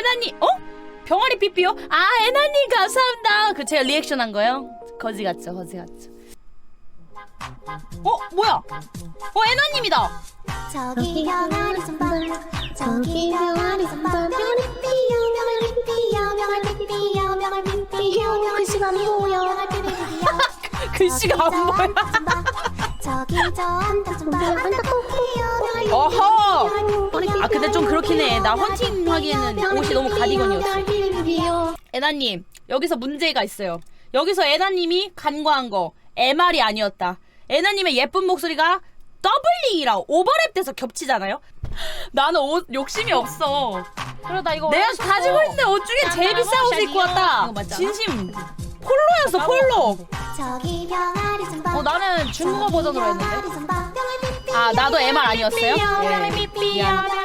에나님 어? 병아리 삐삐요? 아 에나님 감사합니다 그 제가 리액션 한 거요? 거지 같죠 거지 같죠 어 뭐야 어 에나님이다 저기 병아리 선반 저기 병아리 선반 병아리 삐삐요 병아리 삐삐요 병아리 삐삐요 병아리 삐삐요 글씨가 안 보여 글씨가 안 보여 저기 저 언덕 선반 안타까워 어허 아 근데 좀 그렇긴 해 나 헌팅 하기에는 옷이 너무 가디건이었어. 에나님 여기서 문제가 있어요. 여기서 에나님이 간과한 거 MR이 아니었다. 에나님의 예쁜 목소리가 더블링이랑 오버랩 돼서 겹치잖아요? 나는 옷 욕심이 없어. 그러다 이거 내가 가지고 있는 옷 중에 제일 비싼 옷을 입고 왔다. 진심. 폴로였어 폴로. 어 나는 중국어 버전으로 했는데 아 나도 MR 아니었어요? 예, 미안